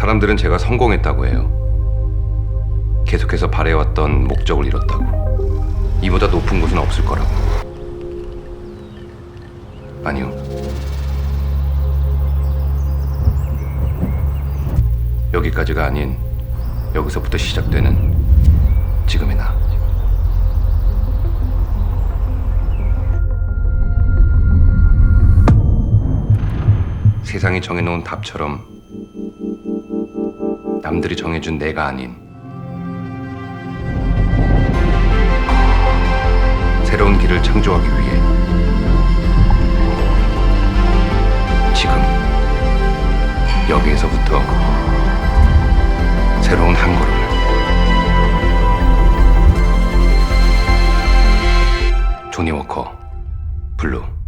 사람들은 제가 성공했다고 해요. 계속해서 바래왔던 목적을 이뤘다고. 이보다 높은 곳은 없을 거라고. 아니요. 여기까지가 아닌 여기서부터 시작되는 지금의 나. 세상이 정해놓은 답처럼 남들이 정해준 내가 아닌 새로운 길을 창조하기 위해 지금 여기에서부터 새로운 한 걸음을 조니 워커 블루